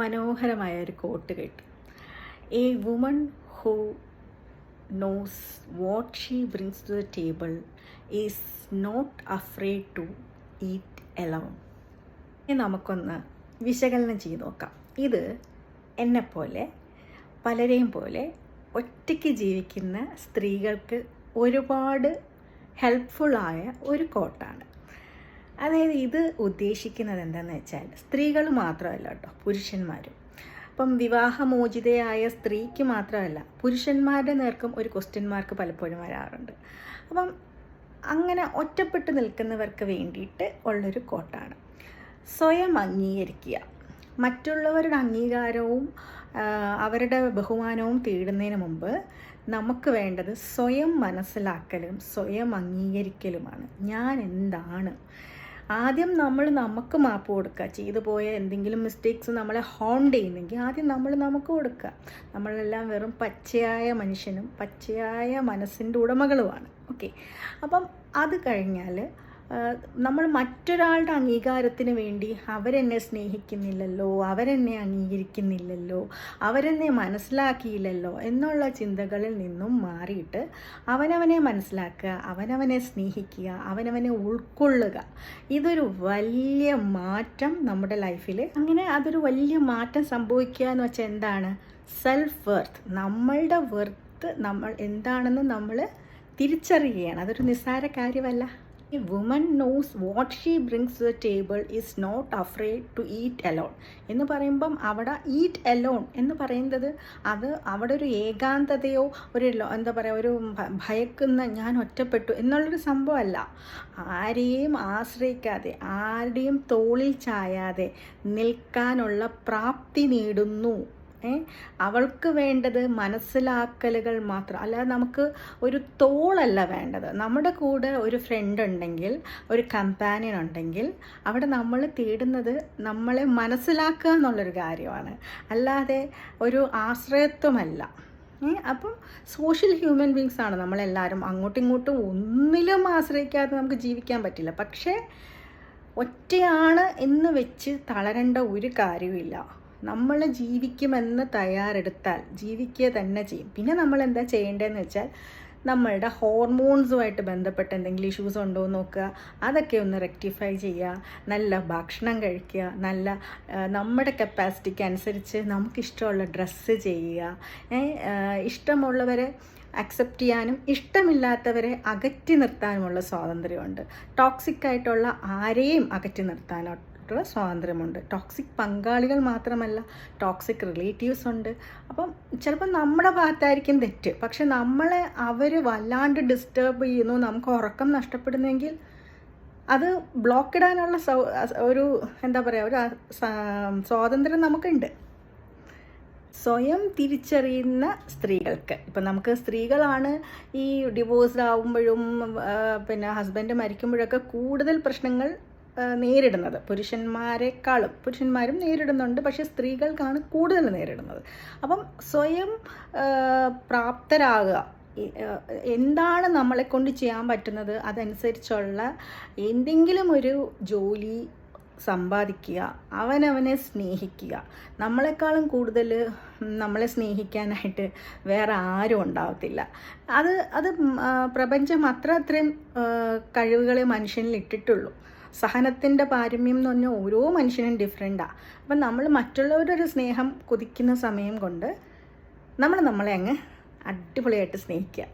മനോഹരമായ ഒരു കോട്ട്. കേട്ടു a woman who knows what she brings to the table is not afraid to eat alone നമുക്കൊന്ന് വിശകലനം ചെയ്ത് നോക്കാം. ഇത് എന്നെപ്പോലെ പലരെയും പോലെ ഒറ്റയ്ക്ക് ജീവിക്കുന്ന സ്ത്രീകൾക്ക് ഒരുപാട് ഹെൽപ്ഫുള്ളായ ഒരു കോട്ടാണ് അതായത് ഇത് ഉദ്ദേശിക്കുന്നത് എന്താണെന്ന് വെച്ചാൽ സ്ത്രീകൾ മാത്രമല്ല കേട്ടോ പുരുഷന്മാരും. അപ്പം വിവാഹമോചിതയായ സ്ത്രീക്ക് മാത്രമല്ല പുരുഷന്മാരുടെ നേർക്കും ഒരു ക്വസ്റ്റ്യൻ മാർക്ക് പലപ്പോഴും വരാറുണ്ട്. അപ്പം അങ്ങനെ ഒറ്റപ്പെട്ട് നിൽക്കുന്നവർക്ക് വേണ്ടിയിട്ട് ഉള്ളൊരു കോട്ടാണ്. സ്വയം അംഗീകരിക്കുക. മറ്റുള്ളവരുടെ അംഗീകാരവും അവരുടെ ബഹുമാനവും തേടുന്നതിന് മുമ്പ് നമുക്ക് വേണ്ടത് സ്വയം മനസ്സിലാക്കലും സ്വയം അംഗീകരിക്കലുമാണ്. ഞാൻ എന്താണ് ആദ്യം നമ്മൾ നമുക്ക് മാപ്പ് കൊടുക്കുക ചെയ്തു പോയ എന്തെങ്കിലും മിസ്റ്റേക്സ് നമ്മളെ ഹോണ്ട് ചെയ്യുന്നെങ്കിൽ ആദ്യം നമ്മൾ നമുക്ക് കൊടുക്കുക നമ്മളെല്ലാം വെറും പച്ചയായ മനുഷ്യനും പച്ചയായ മനസ്സിന്റെ ഉടമകളുമാണ്. ഓക്കെ അപ്പം അത് കഴിഞ്ഞാൽ നമ്മൾ മറ്റൊരാളുടെ അംഗീകാരത്തിന് വേണ്ടി അവരെന്നെ സ്നേഹിക്കുന്നില്ലല്ലോ അവരെന്നെ അംഗീകരിക്കുന്നില്ലല്ലോ അവരെന്നെ മനസ്സിലാക്കിയില്ലല്ലോ എന്നുള്ള ചിന്തകളിൽ നിന്നും മാറിയിട്ട് അവനവനെ മനസ്സിലാക്കുക അവനവനെ സ്നേഹിക്കുക അവനവനെ ഉൾക്കൊള്ളുക. ഇതൊരു വലിയ മാറ്റം നമ്മുടെ ലൈഫിൽ അങ്ങനെ അതൊരു വലിയ മാറ്റം സംഭവിക്കുക എന്ന് വെച്ചാൽ എന്താണ്? സെൽഫ് വെർത്ത് നമ്മളുടെ വെർത്ത് നമ്മൾ എന്താണെന്ന് നമ്മൾ തിരിച്ചറിയുകയാണ്. അതൊരു നിസ്സാര കാര്യമല്ല. ഈ woman knows what she brings the table is not afraid to eat alone എന്ന് പറയുമ്പം അവിടെ ഈറ്റ് അലോൺ എന്ന് പറയുന്നത് അത് അവിടെ ഒരു ഏകാന്തതയോ ഒരു എന്താ പറയുക ഒരു ഭയക്കുന്ന ഞാൻ ഒറ്റപ്പെട്ടു എന്നുള്ളൊരു സംഭവമല്ല. ആരെയും ആശ്രയിക്കാതെ ആരുടെയും തോളിൽ ചായാതെ നിൽക്കാനുള്ള പ്രാപ്തി നേടുന്നു. അവൾക്ക് വേണ്ടത് മനസ്സിലാക്കലുകൾ മാത്രം. അല്ലാതെ നമുക്ക് ഒരു തോളല്ല വേണ്ടത്. നമ്മുടെ കൂടെ ഒരു ഫ്രണ്ട് ഉണ്ടെങ്കിൽ ഒരു കമ്പാനിയൻ ഉണ്ടെങ്കിൽ അവിടെ നമ്മൾ തേടുന്നത് നമ്മളെ മനസ്സിലാക്കുക എന്നുള്ളൊരു കാര്യമാണ്. അല്ലാതെ ഒരു ആശ്രയത്വമല്ല. അപ്പം സോഷ്യൽ ഹ്യൂമൻ ബീങ്സ് ആണ് നമ്മളെല്ലാവരും. അങ്ങോട്ടും ഇങ്ങോട്ടും ഒന്നിലും ആശ്രയിക്കാതെ നമുക്ക് ജീവിക്കാൻ പറ്റില്ല. പക്ഷേ ഒറ്റയാണ് എന്ന് വെച്ച് തളരേണ്ട ഒരു കാര്യവുമില്ല. നമ്മൾ ജീവിക്കുമെന്ന് തയ്യാറെടുത്താൽ ജീവിക്കുക തന്നെ ചെയ്യും. പിന്നെ നമ്മൾ എന്താ ചെയ്യേണ്ടതെന്ന് വെച്ചാൽ നമ്മളുടെ ഹോർമോൺസുമായിട്ട് ബന്ധപ്പെട്ട എന്തെങ്കിലും ഇഷ്യൂസ് ഉണ്ടോ എന്ന് നോക്കുക. അതൊക്കെ ഒന്ന് റെക്ടിഫൈ ചെയ്യുക. നല്ല ഭക്ഷണം കഴിക്കുക. നല്ല നമ്മുടെ കപ്പാസിറ്റിക്ക് അനുസരിച്ച് നമുക്കിഷ്ടമുള്ള ഡ്രസ്സ് ചെയ്യുക. ഇഷ്ടമുള്ളവരെ അക്സെപ്റ്റ് ചെയ്യാനും ഇഷ്ടമില്ലാത്തവരെ അകറ്റി നിർത്താനുമുള്ള സ്വാതന്ത്ര്യമുണ്ട്. ടോക്സിക് ആയിട്ടുള്ള ആരെയും അകറ്റി നിർത്താനായിട്ടുള്ള സ്വാതന്ത്ര്യമുണ്ട്. ടോക്സിക് പങ്കാളികൾ മാത്രമല്ല ടോക്സിക് റിലേറ്റീവ്സ് ഉണ്ട്. അപ്പം ചിലപ്പോൾ നമ്മുടെ ഭാഗത്തായിരിക്കും തെറ്റ്. പക്ഷെ നമ്മളെ അവർ വല്ലാണ്ട് ഡിസ്റ്റർബ് ചെയ്യുന്നു നമുക്ക് ഉറക്കം നഷ്ടപ്പെടുന്നെങ്കിൽ അത് ബ്ലോക്ക് ഇടാനുള്ള സൗ ഒരു എന്താ പറയുക ഒരു സ്വാതന്ത്ര്യം നമുക്കുണ്ട്. സ്വയം തിരിച്ചറിയുന്ന സ്ത്രീകൾക്ക്. ഇപ്പം നമുക്ക് സ്ത്രീകളാണ് ഈ ഡിവോഴ്സ് ആവുമ്പോഴും പിന്നെ ഹസ്ബൻഡ് മരിക്കുമ്പോഴൊക്കെ കൂടുതൽ പ്രശ്നങ്ങൾ നേരിടുന്നത്. പുരുഷന്മാരെക്കാളും പുരുഷന്മാരും നേരിടുന്നുണ്ട് പക്ഷേ സ്ത്രീകൾക്കാണ് കൂടുതൽ നേരിടുന്നത്. അപ്പം സ്വയം പ്രാപ്തരാകുക. എന്താണ് നമ്മളെ കൊണ്ട് ചെയ്യാൻ പറ്റുന്നത്? അതനുസരിച്ചുള്ള എന്തെങ്കിലും ഒരു ജോലി സമ്പാദിക്കുക അവനവനെ സ്നേഹിക്കുക. നമ്മളെക്കാളും കൂടുതൽ നമ്മളെ സ്നേഹിക്കാനായിട്ട് വേറെ ആരും ഉണ്ടാവത്തില്ല. അത് അത് പ്രപഞ്ചം അത്ര അത്രയും കഴിവുകളെ മനുഷ്യനിൽ ഇട്ടിട്ടുള്ളൂ. സഹനത്തിന്റെ പാരമ്യം എന്ന് പറഞ്ഞാൽ ഓരോ മനുഷ്യനും ഡിഫറെന്റാണ് അപ്പം നമ്മൾ മറ്റുള്ളവരുടെ ഒരു സ്നേഹം കൊതിക്കുന്ന സമയം കൊണ്ട് നമ്മൾ നമ്മളെ അങ്ങ് അടിപൊളിയായിട്ട് സ്നേഹിക്കുക.